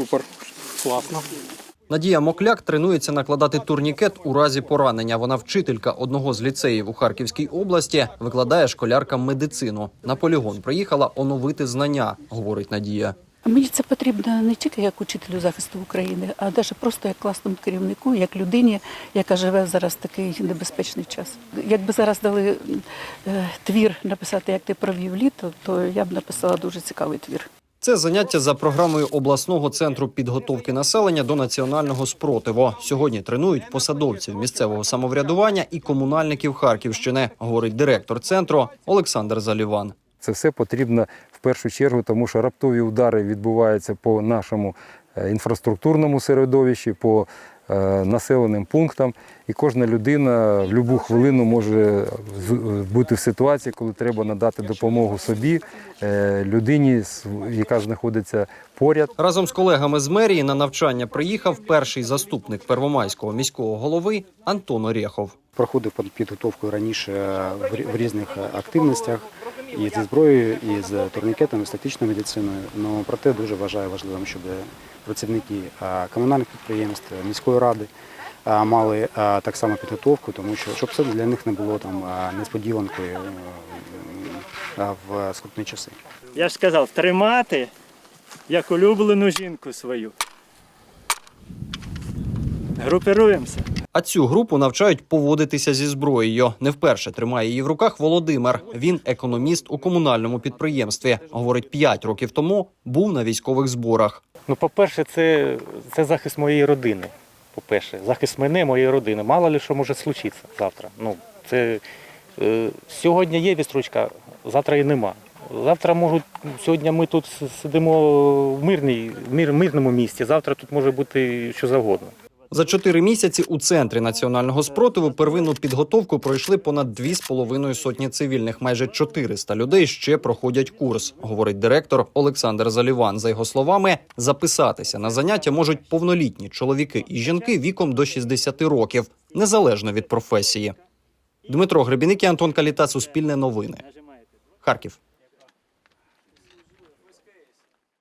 Супер, класно. Надія Мокляк тренується накладати турнікет у разі поранення. Вона вчителька одного з ліцеїв у Харківській області, викладає школяркам медицину. На полігон приїхала оновити знання, говорить Надія. Мені це потрібно не тільки як учителю захисту України, а навіть просто як класному керівнику, як людині, яка живе зараз в такий небезпечний час. Якби зараз дали е, твір написати, як ти провів літо, то я б написала дуже цікавий твір. Це заняття за програмою обласного центру підготовки населення до національного спротиву. Сьогодні тренують посадовців місцевого самоврядування і комунальників Харківщини, говорить директор центру Олександр Заліван. Це все потрібно в першу чергу, тому що раптові удари відбуваються по нашому е, інфраструктурному середовищі, по населеним пунктам. І кожна людина в будь-яку хвилину може з- бути в ситуації, коли треба надати допомогу собі, е, людині, яка знаходиться поряд. Разом з колегами з мерії на навчання приїхав перший заступник первомайського міського голови Антон Орєхов. проходив під- підготовку раніше в в різних активностях і зі зброєю, і з турнікетами, з тактичною медициною. Ну проте дуже вважаю важливим, щоб працівники комунальних підприємств, міської ради мали так само підготовку, тому що щоб це для них не було там несподіванкою в скрутні часи. Я ж сказав, тримати як улюблену жінку свою. Групируємося. А цю групу навчають поводитися зі зброєю. Не вперше тримає її в руках Володимир. Він економіст у комунальному підприємстві. Говорить, п'ять років тому був на військових зборах. Ну, по-перше, це, це захист моєї родини. По-перше, захист мене, моєї родини. Мало ли що може случитися завтра. Ну, це, е, сьогодні є вістручка, завтра і нема. Завтра можуть, сьогодні ми тут сидимо в, мирній, мир, мирному місті, завтра тут може бути що завгодно. За чотири місяці у центрі національного спротиву первинну підготовку пройшли понад дві з половиною сотні цивільних. Майже 400 людей ще проходять курс, говорить директор Олександр Заліван. За його словами, записатися на заняття можуть повнолітні чоловіки і жінки віком до 60 років, незалежно від професії. Дмитро Гребіник Антон Каліта, Суспільне новини. Харків.